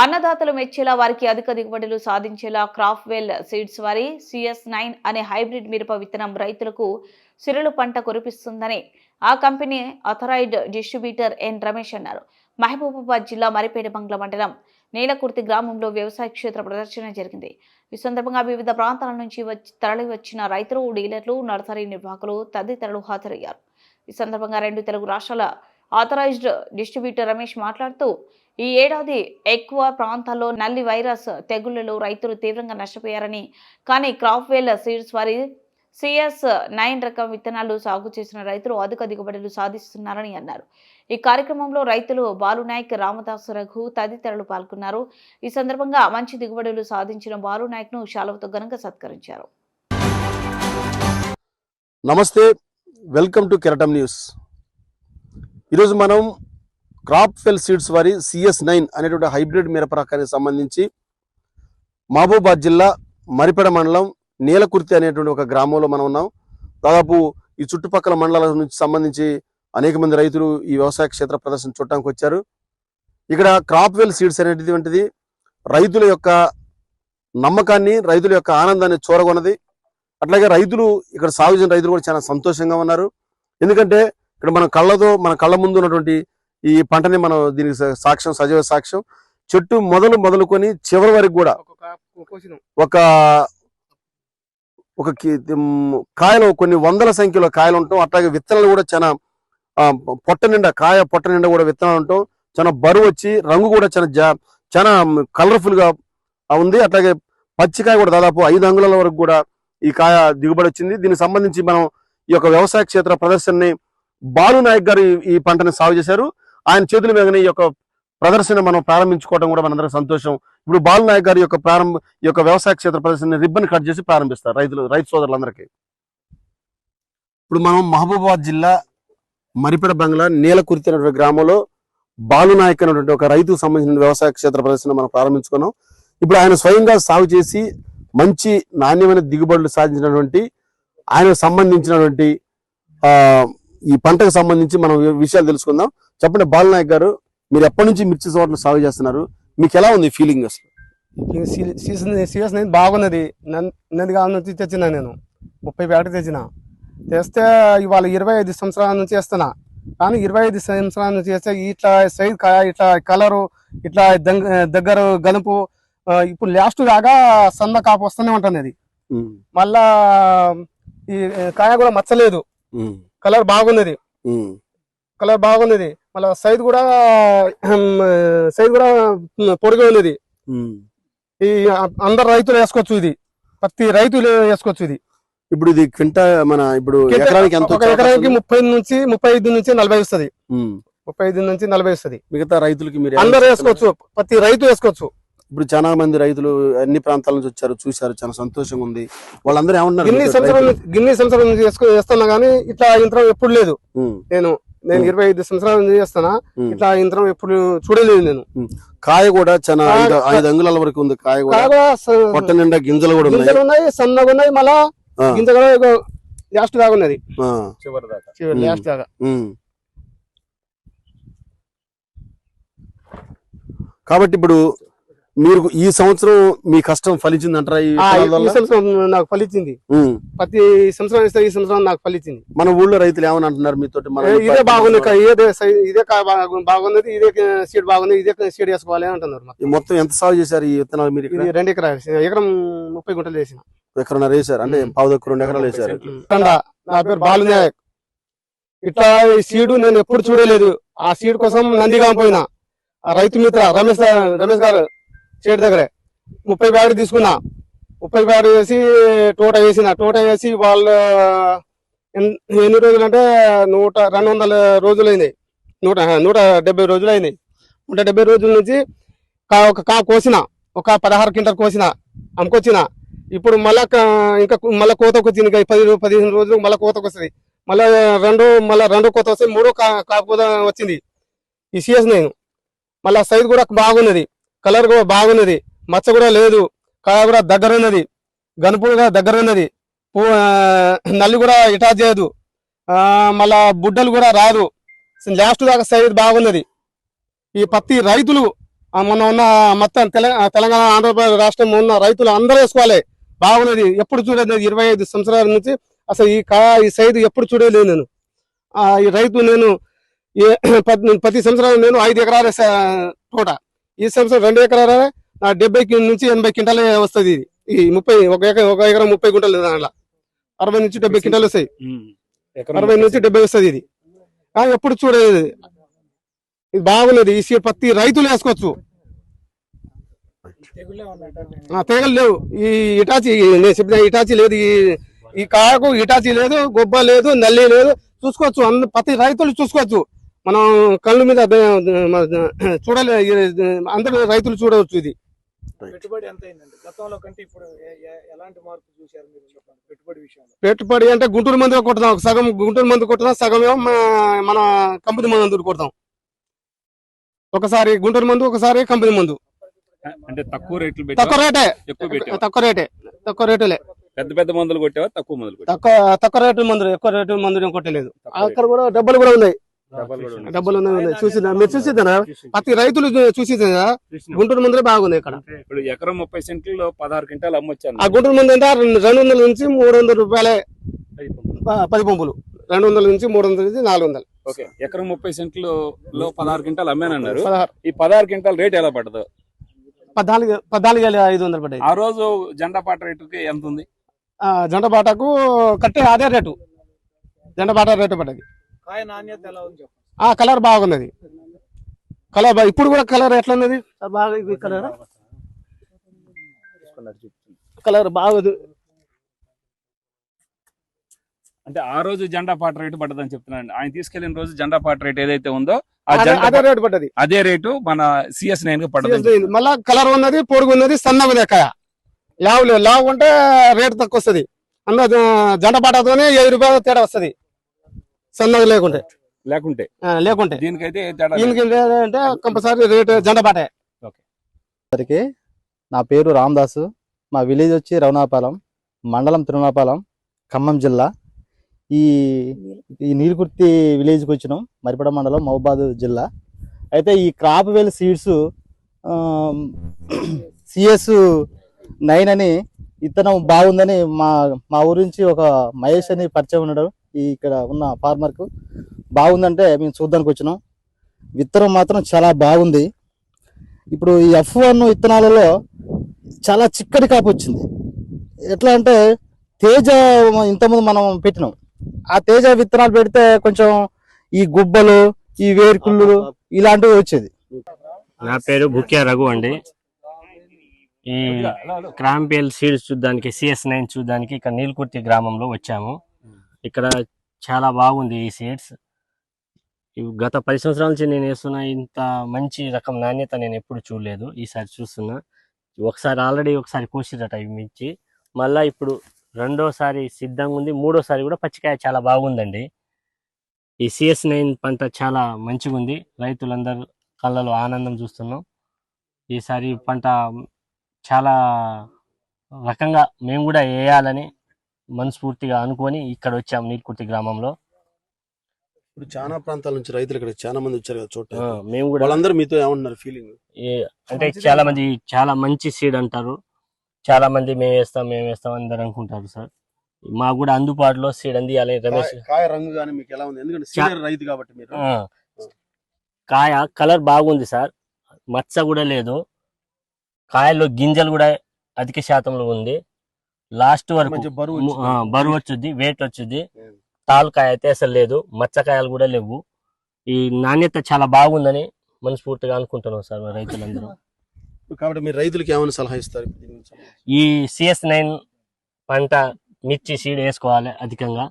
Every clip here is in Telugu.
అన్నదాతలు మెచ్చేలా వారికి అధిక దిగుబడులు సాధించేలా క్రాప్ వెల్ సీడ్స్ వారి సిఎస్ నైన్ అనే హైబ్రిడ్ మిరప విత్తనం రైతులకు సిరులు పంట కురిపిస్తుందని ఆ company authorised distributor N Ramesh అన్నారు. మహబూబాబాద్ జిల్లా మరిపేట బంగ్ల మండలం నీలకుర్తి గ్రామంలో వ్యవసాయ క్షేత్ర ప్రదర్శన జరిగింది. ఈ సందర్భంగా వివిధ ప్రాంతాల నుంచి వచ్చి తరలి వచ్చిన రైతులు డీలర్లు నర్సరీ నిర్వాహకులు తదితరులు హాజరయ్యారు. ఈ సందర్భంగా రెండు తెలుగు రాష్ట్రాల ఆథరైజ్డ్ డిస్ట్రిబ్యూటర్ రమేష్ మాట్లాడుతూ ఈ ఏడాది ఎక్కువ ప్రాంతాల్లో నల్లి వైరస్ తెగుళ్ళలో రైతులు తీవ్రంగా నష్టపోయారని కానీ క్రాప్వేల్ సీడ్స్ వారి సిఎస్ నైన్ రకం విత్తనాలు సాగు చేసిన రైతులు అధిక దిగుబడులు సాధిస్తున్నారని అన్నారు. ఈ కార్యక్రమంలో రైతులు బాలునాయక్ రామదాస్ రఘు తదితరులు పాల్గొన్నారు. ఈ సందర్భంగా మంచి దిగుబడులు సాధించిన బాలునాయక్ను శాలవతో ఘనంగా సత్కరించారు. నమస్తే వెల్కమ్ టు కెరటం న్యూస్. ఈరోజు మనం క్రాప్ ఫెల్ సీడ్స్ వారి సిఎస్ నైన్ అనేటువంటి హైబ్రిడ్ మిరప రకానికి సంబంధించి మహబూబాద్ జిల్లా మరిపెడ మండలం నీలకుర్తి అనేటువంటి ఒక గ్రామంలో మనం ఉన్నాం. దాదాపు ఈ చుట్టుపక్కల మండలాల నుంచి సంబంధించి అనేక మంది రైతులు ఈ వ్యవసాయ క్షేత్ర ప్రదర్శన చూడటానికి వచ్చారు. ఇక్కడ క్రాప్ వెల్ సీడ్స్ అనేటువంటిది రైతుల యొక్క నమ్మకాన్ని రైతుల యొక్క ఆనందాన్ని చూరగొన్నది. అట్లాగే రైతులు ఇక్కడ సాగు చేసిన రైతులు కూడా చాలా సంతోషంగా ఉన్నారు. ఎందుకంటే ఇక్కడ మన కళ్ళతో మన కళ్ళ ముందు ఉన్నటువంటి ఈ పంటని మనం దీనికి సాక్ష్యం సజీవ సాక్ష్యం. చెట్టు మొదలు మొదలుకొని చివరి వరకు కూడా ఒక ఒక కాయలు కొన్ని వందల సంఖ్యలో కాయలు ఉంటాం. అట్లాగే విత్తనాలు కూడా చాలా పొట్ట నిండా కాయ పొట్ట నిండా కూడా విత్తనాలు ఉంటాం. చాలా బరువు వచ్చి రంగు కూడా చాలా జా- చాలా కలర్ఫుల్గా ఉంది. అట్లాగే పచ్చికాయ కూడా దాదాపు ఐదు అంగుళాల వరకు కూడా ఈ కాయ దిగుబడి వచ్చింది. దీనికి సంబంధించి మనం ఈ యొక్క వ్యవసాయ క్షేత్ర ప్రదర్శనని బాలు నాయక్ గారు ఈ- పంటను పంటని సాగు చేశారు. ఆయన చేతుల మీదనే ఈ యొక్క ప్రదర్శన మనం ప్రారంభించుకోవడం కూడా మనందరం సంతోషం. ఇప్పుడు బాలు నాయక్ గారి యొక్క ప్రారంభ ఈ యొక్క వ్యవసాయ క్షేత్ర ప్రదర్శన రిబ్బన్ కట్ చేసి ప్రారంభిస్తారు రైతులు రైతు సోదరులందరికీ. ఇప్పుడు మనం మహబూబాబాద్ జిల్లా మరిపెడ బంగ్లా నీలకుర్తి అనేటువంటి గ్రామంలో బాలు నాయక్ అనేటువంటి ఒక రైతుకు సంబంధించిన వ్యవసాయ క్షేత్ర ప్రదర్శన మనం ప్రారంభించుకున్నాం. ఇప్పుడు ఆయన స్వయంగా సాగు చేసి మంచి నాణ్యమైన దిగుబడులు సాధించినటువంటి ఆయనకు సంబంధించినటువంటి ఆ ఈ పంటకు సంబంధించి మనం విషయాలు తెలుసుకుందాం. చెప్పండి బాలనాయక్ గారు మీరు ఎప్పటి నుంచి మిర్చి తోటలు సాగు చేస్తున్నారు? మీకు ఎలా ఉంది ఫీలింగ్ అసలు? సీజన్ సీజన్ అనేది బాగున్నది. నది కాలం నుంచి తెచ్చిన నేను. ముప్పై పేట తెచ్చిన. తెస్తే ఇవాళ ఇరవై ఐదు సంవత్సరాల నుంచి వేస్తున్నా. కానీ ఇరవై ఐదు సంవత్సరాల నుంచి వేస్తే ఇట్లా సైజ్ కాయ ఇట్లా కలరు ఇట్లా దంగ- దగ్గర గనుపు ఆ, ఇప్పుడు లాస్ట్ దాకా సన్న కాపు వస్తూనే ఉంటుంది అది మళ్ళా ఈ కాయ కూడా మచ్చలేదు. కలర్ బాగున్నది ఉమ్, కలర్ బాగున్నది మళ్ళీ సైజ్ కూడా సైజ్ కూడా పొడిగా ఉన్నది ఉమ్. ఈ అందరు రైతులు వేసుకోవచ్చు ఇది. ప్రతి రైతులు వేసుకోవచ్చు ఇది. ఇప్పుడు ఇది క్వింటా మన ఇప్పుడు ఎకరానికి ఎంత ఒక వచ్చే ఎకరానికి అవకాశం ఉంది? ముప్పై నుంచి ముప్పై ఐదు నుంచి నలభై వస్తుంది. ముప్పై ఐదు నుంచి నలభై వస్తుంది. మిగతా రైతులకి మీరు అందరు? వేసుకోవచ్చు. ప్రతి రైతు వేసుకోవచ్చు. ఇప్పుడు చాలా మంది రైతులు అన్ని ప్రాంతాల నుంచి వచ్చారు చూశారు చాలా సంతోషంగా ఉంది వాళ్ళందరూ ఏమంటున్నారు గిన్ని? నుంచి గిన్ని వేసుకో వేస్తున్నా కానీ ఇట్లా యంత్రం ఎప్పుడు లేదు నేను నేను. ఇరవై ఐదు సంవత్సరాల నుంచి చేస్తానా. ఇట్లా యంత్రం ఎప్పుడు చూడలేదు నేను కాయ కూడా చాలా ఐదు అంగుళాల వరకు ఉంది కాయ కూడా పొట్ట నిండా గింజలు కూడా ఉన్నాయి గింజలు ఉన్నాయి సన్నగా ఉన్నాయి మళ్ళా. గింజ కూడా లాస్ట్ దాకా ఉన్నది చివరి. లాస్ట్ దాకా. కాబట్టి ఇప్పుడు మీరు ఈ సంవత్సరం మీ కష్టం ఫలించింది అంటారా ఈ? సంవత్సరం నాకు ఫలించింది. ప్రతి సంవత్సరం ఇస్తే ఈ సంవత్సరం నాకు ఫలించింది మన ఊళ్ళో రైతులు ఏమని అంటున్నారు మీతో ఇదే బాగుంది ఇదే సై- ఇదే బాగున్నది సీడ్ బాగుంది ఇదే సీడ్ వేసుకోవాలి అని అంటున్నారు మొత్తం. ఎంత సాగు చేశారు ఈ విత్తనాలు మీరు రెండు ఎకరాలు ఎకరం ముప్పై గుంటలు వేసిన ఎకరన్నర వేశారు అంటే. పావు దగ్గర రెండు ఎకరాలు తండ. నా పేరు బాలు నాయక్ ఇట్లా ఈ సీడు నేను ఎప్పుడు చూడలేదు ఆ సీడ్ కోసం నందిగా పోయినా రైతు మిత్ర రమేష్ రమేష్ గారు సీడ్ దగ్గరే. ముప్పై బ్యాగ్ తీసుకున్నా. ముప్పై బ్యాగులు వేసి టోటా వేసిన టోటా వేసి వాళ్ళు ఎన్ని రోజులు అంటే నూట రెండు వందల రోజులు నూట నూట డెబ్బై రోజులు నూట డెబ్బై రోజుల నుంచి కా ఒక కా కోసిన ఒక పదహారు క్వింటల్ కోసిన అమ్ముకొచ్చిన. ఇప్పుడు మళ్ళా ఇంకా మళ్ళీ కోతకు వచ్చింది ఇంకా పది పదిహేను రోజులు మళ్ళీ కోతకు వస్తుంది మళ్ళీ రెండు మళ్ళీ రెండు కోత వస్తే మూడో కా కాపుకోత వచ్చింది. ఈ సిఎస్ నేను. మళ్ళీ సైజ్ కూడా బాగున్నది. కలర్ కూడా బాగున్నది మచ్చ కూడా లేదు కాయ కూడా దగ్గర ఉన్నది గనుపు కూడా దగ్గర ఉన్నది పూ- నల్లి కూడా ఇటా చేయదు మళ్ళా బుడ్డలు కూడా రాదు. లాస్ట్ దాకా సైజ్ బాగున్నది. ఈ పత్తి రైతులు మొన్న ఉన్న మొత్తం తెలంగాణ తెలంగాణ ఆంధ్రప్రదేశ్ రాష్ట్రం ఉన్న రైతులు అందరూ వేసుకోవాలి. బాగున్నది. ఎప్పుడు చూడలేదు ఇరవై ఐదు సంవత్సరాల నుంచి అసలు ఈ కా ఈ సైజు ఎప్పుడు చూడలేదు నేను. ఈ రైతు నేను ఏ- పద్- ప్రతి సంవత్సరం నేను ఐదు ఎకరాల తోట. ఈ సంవత్సరం రెండు ఎకరాల డెబ్బై కి- నుంచి ఎనభై క్వింటాలే వస్తుంది ఇది. ఈ ముప్పై ఒక ఎకరం ఒక ఎకరం ముప్పై క్వింటాలు దాంట్లో అరవై నుంచి డెబ్బై క్వింటాలు వస్తాయి. అరవై నుంచి డెబ్బై వస్తుంది ఇది. కానీ ఎప్పుడు చూడలేదు. ఇది బాగున్నది. ఈ సీడ్ ప్రతి రైతులు వేసుకోవచ్చు. ఆ, తెగలు లేవు. ఈ ఇటాచి నేను చెప్పిన ఇటాచి లేదు. ఈ ఈ కాయకు ఇటాచి లేదు గొబ్బ లేదు నల్లి లేదు. చూసుకోవచ్చు. అంద- ప్రతి రైతులు చూసుకోవచ్చు. మనం కళ్ళు మీద చూడలే అందరు రైతులు చూడవచ్చు ఇది. పెట్టుబడి ఎంత అయిందండి? గతంలో కంటే ఇప్పుడు ఎ- ఎ- ఎలాంటి మార్పు చూశారు మీరు చెప్పండి పెట్టుబడి విషయంలో? పెట్టుబడి అంటే గుంటూరు మందు కొడతాం. ఒక సగం గుంటూరు మందు కొట్టినా సగం ఏమో మన కంపెనీ మందు కొడతాం. ఒకసారి గుంటూరు మందు ఒకసారి కంపెనీ మందు. అంటే తక్కువ రేట్లు తక్కువ రేటే. ఎక్కువ తక్కువ రేటే. తక్కువ రేటులే. పెద్ద పెద్ద మందులు కొట్టావా? తక్కువ మందులు తక్కువ తక్కువ రేటు మందులు ఎక్కువ రేటు మందులు ఏం కొట్టలేదు. అక్కడ కూడా డబ్బులు కూడా ఉన్నాయి. డబ్బాలు ఉన్నాయి. చూసినా మీరు చూసిద్దనా ప్రతి రైతులు చూసిద్దనా గుంటూరు మందులే బాగున్నాయి ఇక్కడ. ఇప్పుడు ఎకరం ముప్పై సెంట్లలో పదహారు క్వింటాలు అమ్మొచ్చాను ఆ గుంటూరు మందు అంటే రెండు వందల నుంచి మూడు వందల రూపాయలే పది పంపులు. రెండు వందల నుంచి మూడు వందల నుంచి నాలుగు వందలు. ఓకే. ఎకరం ముప్పై సెంట్లలో లో పదహారు క్వింటాలు అమ్మానన్నారు. ఈ పదహారు క్వింటాల్ రేట్ ఎలా పడదు పద్నాలుగు పద్నాలుగు వేల ఐదు వందలు పడ్డాయి. ఆ రోజు జెండా పాట రేటుకి ఎంత ఉంది? ఆ, జంట బాటకు కట్టే అదే రేటు. జంట బాట రేటు పడ్డది. ఆ కలర్ బాగున్నది. కలర్ బా- ఇప్పుడు కూడా కలర్ ఎట్లా ఉన్నది ఆ, బాగా ఇది కలర్? కలర్ బాగుంది. అంటే ఆ రోజు జెండా పాట రేటు పడ్డదని చెప్తున్నాను. ఆయన తీసుకెళ్ళిన రోజు జెండా పాట రేట్ ఏదైతే ఉందో ఆ అదే- జెండా రేటు పడ్డది. అదే రేటు మన సిఎస్ నైన్కి పడ్డది. మళ్ళా కలర్ ఉన్నది పొడుగు ఉన్నది సన్నగా ఉంది కాయ. లావు లేదు లావు ఉంటే రేటు తక్కువ వస్తుంది. అన్న జంట బాటతోనే ఏడు రూపాయలు తేడా వస్తది. సన్నగా లేకుంటే. లేకుంటే. ఆ, లేకుంటే. దీనికైతే. దీనికి అంటే కంపల్సరీ రేటు జంట బాటే అందరికి నా పేరు రామదాసు. మా విలేజ్ వచ్చి రవణాపాలెం మండలం తిరుమలాపాలెం ఖమ్మం జిల్లా. ఈ ఈ నీరుకుర్తి విలేజ్కి వచ్చినాం మరిపడ మండలం మహబాద్ జిల్లా. అయితే ఈ crop well seeds CS nine అని ఇత్తనం బాగుందని మా మా ఊరి నుంచి ఒక మహేష్ అని పరిచయం ఉన్నాడు ఈ ఇక్కడ ఉన్న ఫార్మర్కు బాగుందంటే మేము చూడ్డానికి వచ్చినాం. విత్తనం మాత్రం చాలా బాగుంది. ఇప్పుడు ఈ ఎఫ్ వన్ విత్తనాలలో చాలా చిక్కటి కాపు వచ్చింది. ఎట్లా అంటే తేజ ఇంతకుముందు మనం పెట్టినాం. ఆ తేజ విత్తనాలు పెడితే కొంచెం ఈ గుబ్బలు ఈ వేరుకుళ్ళు ఇలాంటివి వచ్చేది. నా పేరు భుక్యా రఘు అండి. ఈ క్రాంపియల్ సీడ్స్ చూడడానికి సిఎస్ నైన్ చూడ్డానికి ఇక్కడ నీలకుర్తి గ్రామంలో వచ్చాము. ఇక్కడ చాలా బాగుంది ఈ సీడ్స్. గత పది సంవత్సరాల నుంచి నేను వేస్తున్న ఇంత మంచి రకం నాణ్యత నేను ఎప్పుడు చూడలేదు. ఈసారి చూస్తున్నా. ఒకసారి ఆల్రెడీ ఒకసారి కోసిరట ఇవి మించి మళ్ళా ఇప్పుడు రెండోసారి సిద్ధంగా ఉంది. మూడోసారి కూడా పచ్చికాయ చాలా బాగుందండి. ఈ సిఎస్ నైన్ పంట చాలా మంచిగా ఉంది. రైతులందరూ కళ్ళలో ఆనందం చూస్తున్నాం. ఈసారి పంట చాలా రకంగా మేము కూడా వేయాలని మనస్ఫూర్తిగా అనుకొని ఇక్కడ వచ్చాము నీలకుర్తి గ్రామంలో. ఇప్పుడు చాలా ప్రాంతాల నుంచి రైతులు ఇక్కడ చాలా మంది వచ్చారు కదా మేము కూడా వాళ్ళందరూ మీతో ఏమంటున్నారు ఫీలింగ్ అంటే చాలా మంది చాలా మంచి సీడ్ అంటారు. చాలా మంది మేము వేస్తాం మేము వేస్తాం అందరు అనుకుంటారు సార్. మాకు కూడా అందుబాటులో సీడ్ అందియాలి రమేష్. కాయ రంగు కానీ మీకు ఎలా ఉంది? ఎందుకంటే సీనియర్ రైతు కాబట్టి మీరు. కాయ కలర్ బాగుంది సార్. మచ్చ కూడా లేదు. కాయల్లో గింజలు కూడా అధిక శాతంలో ఉంది. లాస్ట్ వరకు బరువు వచ్చింది. వచ్చుద్ది వెయిట్ వచ్చుద్ది ఉం. తాలుకాయ అయితే అసలు లేదు మచ్చకాయలు కూడా లేవు ఈ నాణ్యత చాలా బాగుందని మనస్ఫూర్తిగా అనుకుంటున్నాం సార్ రైతులందరూ కాబట్టి మీరు రైతులకు ఏమైనా సలహా ఇస్తారు? ఈ సిఎస్ నైన్ పంట మిర్చి సీడ్ వేసుకోవాలి అధికంగా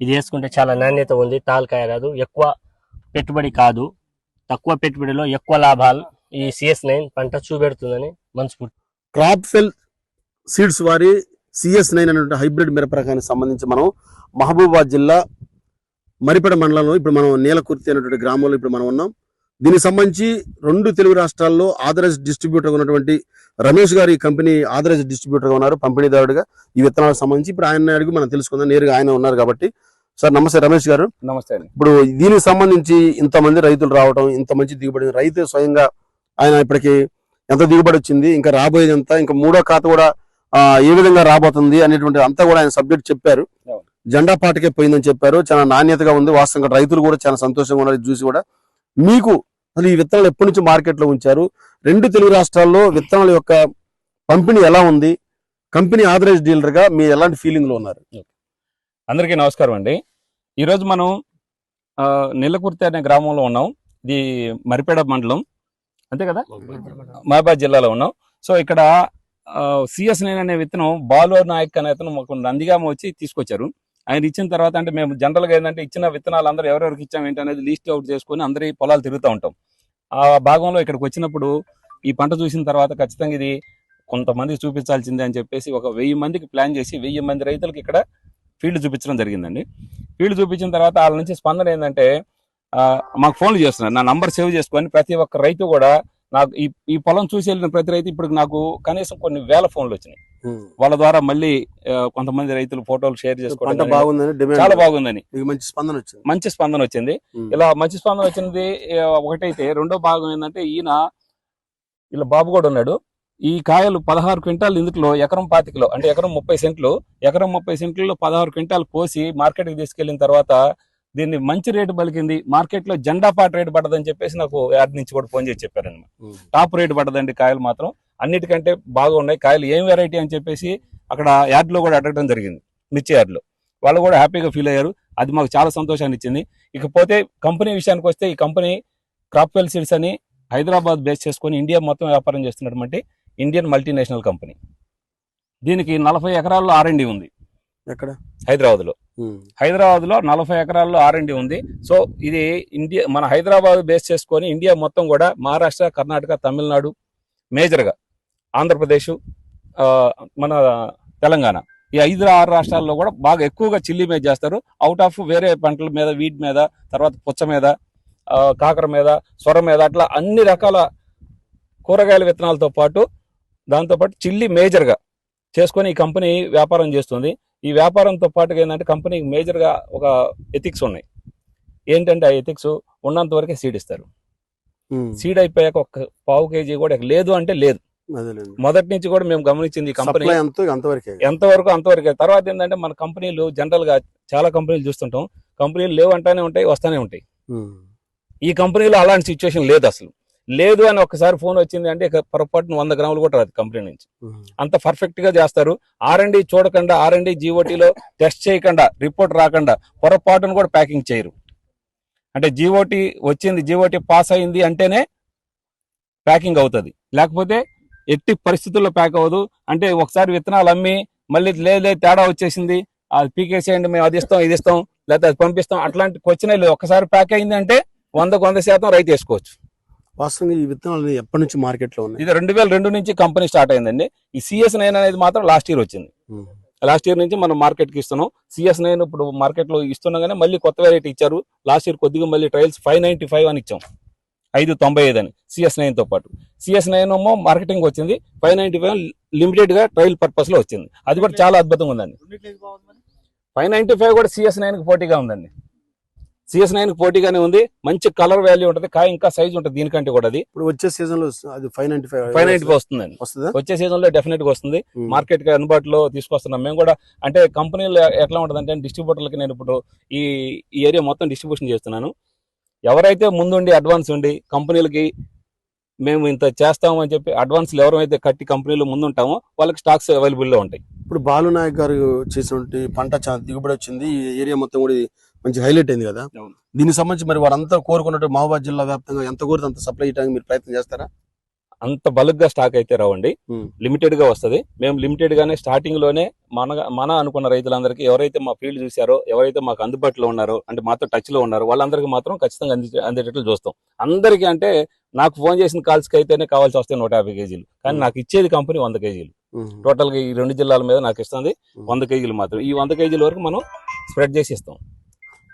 ఇది వేసుకుంటే చాలా నాణ్యత ఉంది తాలుకాయ రాదు ఎక్కువ పెట్టుబడి కాదు తక్కువ పెట్టుబడిలో ఎక్కువ లాభాలు ఈ సిఎస్ నైన్ పంట చూపెడుతుందని మనస్ఫూర్తి క్రాప్ ఫెల్ సీడ్స్ వారి సిఎస్ నైన్ అనేటువంటి హైబ్రిడ్ మిరప రకానికి సంబంధించి మనం మహబూబాబాద్ జిల్లా మరిపెడ మండలంలో ఇప్పుడు మనం నీలకుర్తి అనేటువంటి గ్రామంలో ఇప్పుడు మనం ఉన్నాం. దీనికి సంబంధించి రెండు తెలుగు రాష్ట్రాల్లో ఆథరైజ్ డిస్ట్రిబ్యూటర్ ఉన్నటువంటి రమేష్ గారు ఈ కంపెనీ ఆథరైజ్ డిస్ట్రిబ్యూటర్గా ఉన్నారు పంపిణీదారుడిగా ఈ విత్తనాలకు సంబంధించి ఇప్పుడు ఆయన అడిగి మనం తెలుసుకుందాం. నేరుగా ఆయన ఉన్నారు కాబట్టి. సార్ నమస్తే రమేష్ గారు. నమస్తే ఇప్పుడు దీనికి సంబంధించి ఇంతమంది రైతులు రావడం ఇంత మంచి దిగుబడి రైతు స్వయంగా ఆయన ఇప్పటికి ఎంత దిగుబడి వచ్చింది ఇంకా రాబోయేది ఎంత ఇంకా మూడో ఖాతా కూడా ఏ విధంగా రాబోతుంది అనేటువంటి అంతా కూడా ఆయన సబ్జెక్ట్ చెప్పారు. జెండా పాటకే పోయిందని చెప్పారు. చాలా నాణ్యతగా ఉంది. వాస్తవంగా రైతులు కూడా చాలా సంతోషంగా ఉన్నారు. చూసి కూడా మీకు అసలు ఈ విత్తనాలు ఎప్పటి నుంచి మార్కెట్లో ఉంచారు? రెండు తెలుగు రాష్ట్రాల్లో విత్తనాల యొక్క పంపిణీ ఎలా ఉంది? కంపెనీ ఆథరైజ్ డీలర్గా మీరు ఎలాంటి ఫీలింగ్లో ఉన్నారు అందరికీ నమస్కారం అండి. ఈరోజు మనం ఆ, నెల్లకుర్తి అనే గ్రామంలో ఉన్నాం. ఇది మరిపేడ మండలం. అంతే కదా? మహబాద్ జిల్లాలో ఉన్నాం. సో ఇక్కడ సిఎస్ నైన్ అనే విత్తనం బాలు నాయక్ అనే అతను మాకు నందిగామ వచ్చి తీసుకొచ్చారు. ఆయన ఇచ్చిన తర్వాత అంటే మేము జనరల్గా ఏంటంటే ఇచ్చిన విత్తనాలు అందరూ ఎవరెవరికి ఇచ్చాం ఏంటి అనేది లిస్ట్ అవుట్ చేసుకొని అందరి పొలాలు తిరుగుతూ ఉంటాం. ఆ భాగంలో ఇక్కడికి వచ్చినప్పుడు ఈ పంట చూసిన తర్వాత ఖచ్చితంగా ఇది కొంతమందికి చూపించాల్సిందే అని చెప్పేసి ఒక వెయ్యి మందికి ప్లాన్ చేసి వెయ్యి మంది రైతులకు ఇక్కడ ఫీల్డ్ చూపించడం జరిగిందండి. ఫీల్డ్ చూపించిన తర్వాత వాళ్ళ నుంచి స్పందన ఏంటంటే ఆ, మాకు ఫోన్లు చేస్తున్నారు. నా నంబర్ సేవ్ చేసుకొని ప్రతి ఒక్క రైతు కూడా నాకు ఈ ఈ పొలం చూసి వెళ్ళిన ప్రతి రైతు ఇప్పుడు నాకు కనీసం కొన్ని వేల ఫోన్లు వచ్చినాయి. వాళ్ళ ద్వారా మళ్ళీ కొంతమంది రైతులు ఫోటోలు షేర్ చేసుకోవడం చాలా బాగుందని. మంచి స్పందన వచ్చింది. మంచి స్పందన వచ్చింది. ఇలా మంచి స్పందన వచ్చింది ఒకటైతే రెండో భాగం ఏంటంటే ఈయన ఇలా బాబు కూడా ఉన్నాడు. ఈ కాయలు పదహారు క్వింటాలు ఇందులో ఎకరం పాతికలో అంటే ఎకరం ముప్పై సెంట్లు ఎకరం ముప్పై సెంట్లలో పదహారు క్వింటాలు కోసి మార్కెట్కి తీసుకెళ్ళిన తర్వాత దీన్ని మంచి రేటు పలికింది. మార్కెట్లో జెండా పాట రేటు పడదని చెప్పేసి నాకు యాడ్ నుంచి కూడా ఫోన్ చేసి చెప్పారనమాట. టాప్ రేటు పడదండి కాయలు మాత్రం. అన్నిటికంటే బాగా ఉన్నాయి. కాయలు ఏం వెరైటీ అని చెప్పేసి అక్కడ యాడ్లో కూడా అడగడం జరిగింది. మిర్చి యాడ్లో వాళ్ళు కూడా హ్యాపీగా ఫీల్ అయ్యారు. అది మాకు చాలా సంతోషాన్ని ఇచ్చింది. ఇకపోతే కంపెనీ విషయానికి వస్తే ఈ కంపెనీ క్రాప్వెల్ సీడ్స్ అని హైదరాబాద్ బేస్ చేసుకొని ఇండియా మొత్తం వ్యాపారం చేస్తున్నటువంటి ఇండియన్ మల్టీనేషనల్ కంపెనీ. దీనికి నలభై ఎకరాల్లో ఆర్ఎండి ఉంది. ఎక్కడ? హైదరాబాద్లో. హైదరాబాద్లో నలభై ఎకరాల్లో ఆర్ఎండి ఉంది. సో ఇది ఇండియా మన హైదరాబాద్ బేస్ చేసుకొని ఇండియా మొత్తం కూడా మహారాష్ట్ర కర్ణాటక తమిళనాడు మేజర్గా ఆంధ్రప్రదేశ్ మన తెలంగాణ. ఈ ఐదు ఆరు రాష్ట్రాల్లో కూడా బాగా ఎక్కువగా చిల్లీ మీద చేస్తారు. అవుట్ ఆఫ్ వేరే పంటల మీద వీట్ మీద తర్వాత పుచ్చ మీద కాకర మీద సొర మీద అట్లా అన్ని రకాల కూరగాయల విత్తనాలతో పాటు దాంతోపాటు చిల్లీ మేజర్గా చేసుకొని ఈ కంపెనీ వ్యాపారం చేస్తుంది. ఈ వ్యాపారంతో పాటుగా ఏంటంటే కంపెనీకి మేజర్గా ఒక ఎథిక్స్ ఉన్నాయి. ఏంటంటే ఆ ఎథిక్స్ ఉన్నంత వరకే సీడ్ ఇస్తారు. సీడ్ అయిపోయాక ఒక పావు కేజీ కూడా లేదు అంటే లేదు. మొదటి నుంచి కూడా మేము గమనించింది కంపెనీ. ఎంతవరకు అంతవరకే తర్వాత ఏంటంటే మన కంపెనీలు జనరల్గా చాలా కంపెనీలు చూస్తుంటాం. కంపెనీలు లేవు అంటానే ఉంటాయి వస్తానే ఉంటాయి. ఈ కంపెనీలో అలాంటి సిచ్యువేషన్ లేదు అసలు. లేదు అని ఒకసారి ఫోన్ వచ్చింది అంటే పొరపాటున వంద గ్రాములు కూడా రాదు కంపెనీ నుంచి. అంత పర్ఫెక్ట్గా చేస్తారు. ఆర్ అండ్ చూడకుండా ఆర్ అండ్ జీఓటీలో టెస్ట్ చేయకుండా రిపోర్ట్ రాకుండా పొరపాటును కూడా ప్యాకింగ్ చేయరు. అంటే జీఓటీ వచ్చింది జీఓటీ పాస్ అయింది అంటేనే ప్యాకింగ్ అవుతుంది. లేకపోతే ఎట్టి పరిస్థితుల్లో ప్యాక్ అవ్వదు. అంటే ఒకసారి విత్తనాలు అమ్మి మళ్ళీ లేదు లేదు తేడా వచ్చేసింది. అది పీకేసేయండి మేము అది ఇస్తాం ఇది ఇస్తాం లేకపోతే అది పంపిస్తాం. అట్లాంటి వచ్చినాయి లేదు. ఒకసారి ప్యాక్ అయింది అంటే వందకు వంద శాతం రైతు వేసుకోవచ్చు. వాస్తవంగా ఈ విత్తనాలు ఎప్పటి నుంచి మార్కెట్లో ఉన్నాయి? ఇది రెండు వేల రెండు నుంచి కంపెనీ స్టార్ట్ అయిందండి. ఈ సిఎస్ నైన్ అనేది మాత్రం లాస్ట్ ఇయర్ వచ్చింది. లాస్ట్ ఇయర్ నుంచి మనం మార్కెట్కి ఇస్తున్నాం సిఎస్ నైన్ ఇప్పుడు మార్కెట్లో ఇస్తున్నాగానే మళ్ళీ కొత్త వెరైటీ ఇచ్చారు. లాస్ట్ ఇయర్ కొద్దిగా మళ్ళీ ట్రయల్స్ ఫైవ్ నైన్టీ ఫైవ్ అని ఇచ్చాం. ఐదు తొంభై ఐదు అని సిఎస్ నైన్తో పాటు. సిఎస్ నైన్ ఏమో మార్కెటింగ్ వచ్చింది. ఫైవ్ నైన్టీ ఫైవ్ లిమిటెడ్గా ట్రయల్ పర్పస్లో వచ్చింది. అది కూడా చాలా అద్భుతంగా ఉందండి. ఫైవ్ నైన్టీ ఫైవ్ కూడా సిఎస్ నైన్కి పోటీగా ఉందండి. సిఎస్ నైన్కి పోటీగానే ఉంది. మంచి కలర్ వాల్యూ ఉంటుంది. కాయ ఇంకా సైజ్ ఉంటుంది దీనికంటే కూడా అది. ఇప్పుడు వచ్చే సీజన్లో అది five ninety five five ninety వస్తుందండి. వచ్చే సీజన్లో డెఫినెట్గా వస్తుంది. మార్కెట్కి అందుబాటులో తీసుకొస్తున్నాం. మేము కూడా అంటే కంపెనీలు ఎట్లా ఉంటుంది అంటే డిస్ట్రిబ్యూటర్లకి నేను ఇప్పుడు ఈ ఏరియా మొత్తం డిస్ట్రిబ్యూషన్ చేస్తున్నాను. ఎవరైతే ముందుండి అడ్వాన్స్ ఉండి కంపెనీలకి మేము ఇంత చేస్తాము అని చెప్పి అడ్వాన్స్లు ఎవరైతే కట్టి కంపెనీలు ముందుంటామో వాళ్ళకి స్టాక్స్ అవైలబుల్లో ఉంటాయి. ఇప్పుడు బాలు నాయక్ గారు చేసినటువంటి పంట చాలా దిగుబడి వచ్చింది. ఈ ఏరియా మొత్తం కూడా మంచి హైలైట్ అయింది కదా. దీనికి సంబంధించి మరి వారంతా కోరుకున్నట్టు మహబాద్ జిల్లా వ్యాప్తంగా ఎంత కోరితే అంత సప్లై చేయడానికి మీరు ప్రయత్నం చేస్తారా అంత బల్క్గా స్టాక్ అయితే రావండి. లిమిటెడ్గా వస్తది మేము లిమిటెడ్ గానే స్టార్టింగ్లోనే మన మన అనుకున్న రైతులందరికీ ఎవరైతే మా ఫీల్డ్ చూసారో ఎవరైతే మాకు అందుబాటులో ఉన్నారో అంటే మాతో టచ్లో ఉన్నారో వాళ్ళందరికీ మాత్రం ఖచ్చితంగా అంది అందేటట్లు చూస్తాం అందరికీ అంటే నాకు ఫోన్ చేసిన కాల్స్కి అయితేనే కావాల్సి వస్తాయి నూట యాభై కేజీలు కానీ. నాకు ఇచ్చేది కంపెనీ వంద కేజీలు. టోటల్గా ఈ రెండు జిల్లాల మీద నాకు ఇస్తుంది. వంద కేజీలు మాత్రం ఈ వంద కేజీల వరకు మనం స్ప్రెడ్ చేసి ఇస్తాం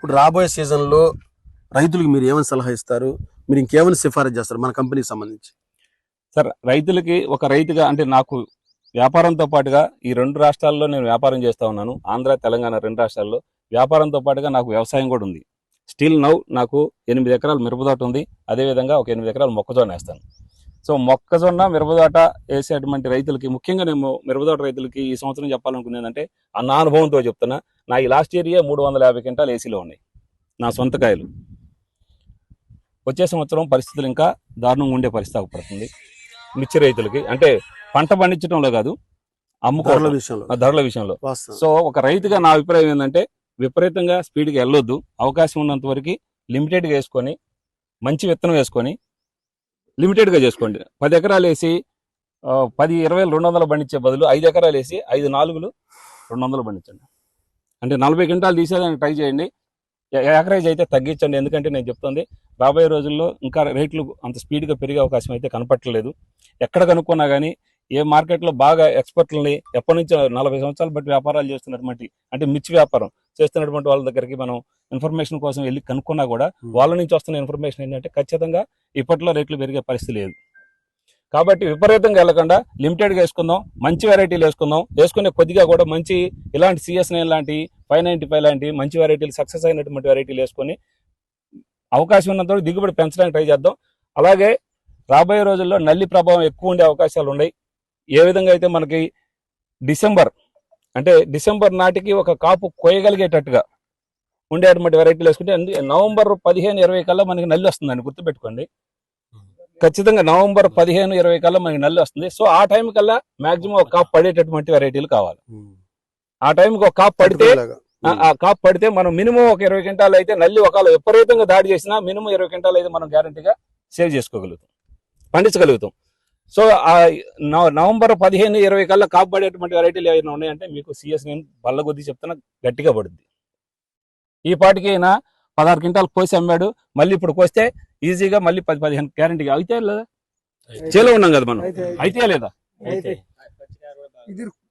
ఇప్పుడు రాబోయే సీజన్లో రైతులకు మీరు ఏమైనా సలహా ఇస్తారు? మీరు ఇంకేమైనా సిఫారసు చేస్తారు మన కంపెనీకి సంబంధించి? సార్ రైతులకి ఒక రైతుగా అంటే నాకు వ్యాపారంతో పాటుగా ఈ రెండు రాష్ట్రాల్లో నేను వ్యాపారం చేస్తా ఉన్నాను. ఆంధ్ర తెలంగాణ రెండు రాష్ట్రాల్లో వ్యాపారంతో పాటుగా నాకు వ్యవసాయం కూడా ఉంది. స్టిల్ నౌ నాకు ఎనిమిది ఎకరాలు మిరపదోట ఉంది. అదేవిధంగా ఒక ఎనిమిది ఎకరాలు మొక్కజొన్న వేస్తాను. సో మొక్కజొన్న మిరపదోట వేసేటువంటి రైతులకి ముఖ్యంగా నేను మిరపదోట రైతులకి ఈ సంవత్సరం చెప్పాలనుకునేది ఏంటంటే ఆ నా అనుభవంతో చెప్తున్నా నా ఈ లాస్ట్ ఇయర్ మూడు వందల యాభై క్వింటాలు ఏసీలో ఉన్నాయి నా సొంత కాయలు. వచ్చే సంవత్సరం పరిస్థితులు ఇంకా దారుణంగా ఉండే పరిస్థితి ఏర్పడుతుంది. మిర్చి రైతులకి అంటే పంట పండించడంలో కాదు అమ్ముకోవడం విషయంలో. ఆ ధరల విషయంలో. సో ఒక రైతుగా నా అభిప్రాయం ఏంటంటే విపరీతంగా స్పీడ్గా వెళ్ళొద్దు అవకాశం ఉన్నంత వరకు లిమిటెడ్గా వేసుకొని మంచి విత్తనం వేసుకొని లిమిటెడ్గా చేసుకోండి. పది ఎకరాలు వేసి పది ఇరవై రెండు వందలు పండించే బదులు ఐదు ఎకరాలు వేసి ఐదు నాలుగులు రెండు వందలు పండించండి. అంటే నలభై క్వింటాలు తీసేదానికి ట్రై చేయండి. యావరేజ్ అయితే తగ్గించండి. ఎందుకంటే నేను చెప్తుంది రాబోయే రోజుల్లో ఇంకా రేట్లు అంత స్పీడ్గా పెరిగే అవకాశం అయితే కనపట్టలేదు. ఎక్కడ కనుక్కున్నా కానీ ఏ మార్కెట్లో బాగా ఎక్స్పర్ట్లని ఎప్పటి నుంచో నలభై సంవత్సరాలు బట్టి వ్యాపారాలు చేస్తున్నటువంటి అంటే మిర్చి వ్యాపారం చేస్తున్నటువంటి వాళ్ళ దగ్గరికి మనం ఇన్ఫర్మేషన్ కోసం వెళ్ళి కనుక్కున్నా కూడా వాళ్ళ నుంచి వస్తున్న ఇన్ఫర్మేషన్ ఏంటంటే ఖచ్చితంగా ఇప్పట్లో రేట్లు పెరిగే పరిస్థితి లేదు. కాబట్టి విపరీతంగా వెళ్ళకుండా లిమిటెడ్గా వేసుకుందాం మంచి వెరైటీలు వేసుకుందాం. వేసుకునే కొద్దిగా కూడా మంచి ఇలాంటి సిఎస్ నైన్ లాంటి ఫైవ్ నైన్టీ ఫైవ్ లాంటి మంచి వెరైటీలు సక్సెస్ అయినటువంటి వెరైటీలు వేసుకొని అవకాశం ఉన్నంత దిగుబడి పెంచడానికి ట్రై చేద్దాం. అలాగే రాబోయే రోజుల్లో నల్లి ప్రభావం ఎక్కువ ఉండే అవకాశాలు ఉన్నాయి. ఏ విధంగా అయితే మనకి డిసెంబర్ అంటే డిసెంబర్ నాటికి ఒక కాపు కోయగలిగేటట్టుగా ఉండేటువంటి వెరైటీలు వేసుకుంటే నవంబర్ పదిహేను ఇరవై కల్లా మనకి నల్లి వస్తుందండి గుర్తుపెట్టుకోండి. ఖచ్చితంగా నవంబర్ పదిహేను ఇరవై కల్లా మనకి నల్లి వస్తుంది. సో ఆ టైం కల్లా మాక్సిమం ఒక కాపు పడేటటువంటి వెరైటీలు కావాలి. ఆ టైంకి ఒక కాపు పడితే. ఆ- కాపు పడితే మనం మినిమం ఒక ఇరవై క్వింటాలు అయితే నల్లి ఒకవేళ విపరీతంగా దాడి చేసినా మినిమం ఇరవై క్వింటాలు అయితే మనం గ్యారంటీగా సేవ్ చేసుకోగలుగుతాం. పండించగలుగుతాం. సో ఆ నవ- నవంబర్ పదిహేను ఇరవై కల్లా కాపు పడేటువంటి వెరైటీలు ఏమైనా ఉన్నాయంటే మీకు సిఎస్ నేను బల్ల కొద్ది చెప్తున్నా గట్టిగా పడుద్ది. ఈ పాటికి అయినా పదహారు క్వింటాలు కోసి అమ్మాడు. మళ్ళీ ఇప్పుడు కోస్తే ఈజీగా మళ్ళీ పది పదిహేను గ్యారంటీగా అయితే లేదా? చేలో ఉన్నాం కదా మనం. అయితే లేదా?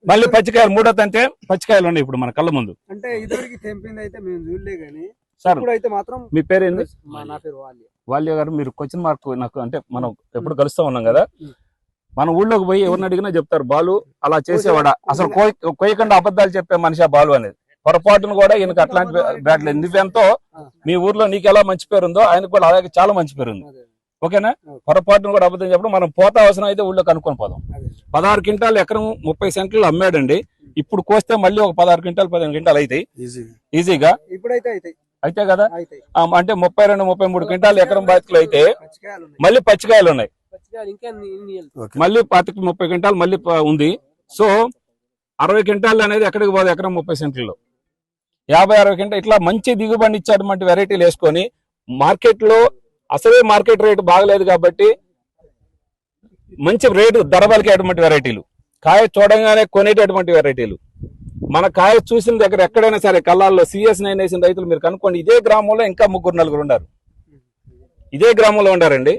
మళ్ళీ పచ్చికాయలు మూడో తంతే పచ్చికాయలు ఉన్నాయి ఇప్పుడు మన కళ్ళ ముందు. అంటే ఇదివరకు తెంపింది అయితే మేము చూడలే గానీ సార్ ఇప్పుడు అయితే మాత్రం మీ నా పేరు వాలి వాల్య గారు మీరు క్వశ్చన్ మార్క్ నాకు అంటే మనం ఎప్పుడు కలుస్తా ఉన్నాం కదా? మన ఊళ్ళోకి పోయి ఎవరిని అడిగినా చెప్తారు బాలు అలా చేసేవాడా? అసలు కోయ కోయకుండా అబద్ధాలు చెప్పే మనిషి ఆ బాలు అనేది. పొరపాటును కూడా ఈయనకు అట్లాంటి బ్యాట్లు నువ్వెంతో మీ ఊర్లో నీకు ఎలా మంచి పేరు ఉందో ఆయనకు కూడా అలాగే చాలా మంచి పేరు ఉంది ఓకేనా? పొరపాటును కూడా అబద్ధం చెప్పడం మనం పోతా అవసరం అయితే ఊళ్ళో కనుక్కొని పోదాం. పదహారు క్వింటాలు ఎకరం ముప్పై సెంట్లు అమ్మాడండి. ఇప్పుడు కోస్తే మళ్ళీ ఒక పదహారు క్వింటాలు పదిహేను క్వింటాలు అవుతాయి ఈజీగా. ఇప్పుడైతే అయితే కదా? అంటే ముప్పై రెండు ముప్పై మూడు క్వింటాలు ఎకరం బాధితులు అయితే మళ్ళీ పచ్చికాయలు ఉన్నాయి. మళ్ళీ పాతిక ముప్పై క్వింటాలు మళ్ళీ ఉంది. సో అరవై క్వింటాలు అనేది ఎక్కడికి పోదు ఎకరం ముప్పై సెంట్లలో. యాభై అరవై క్వింటాల్ ఇట్లా మంచి దిగుబడి ఇచ్చేటువంటి వెరైటీలు వేసుకొని మార్కెట్లో అసలే మార్కెట్ రేటు బాగలేదు కాబట్టి మంచి రేటు ధర పలికేటువంటి వెరైటీలు. కాయ చూడంగానే కొనేటటువంటి వెరైటీలు. మన కాయ చూసిన దగ్గర ఎక్కడైనా సరే కళ్ళాల్లో సిఎస్ నైన్ వేసిన రైతులు మీరు కనుక్కోండి. ఇదే గ్రామంలో ఇంకా ముగ్గురు నలుగురు ఉన్నారు. ఇదే గ్రామంలో ఉండారండి.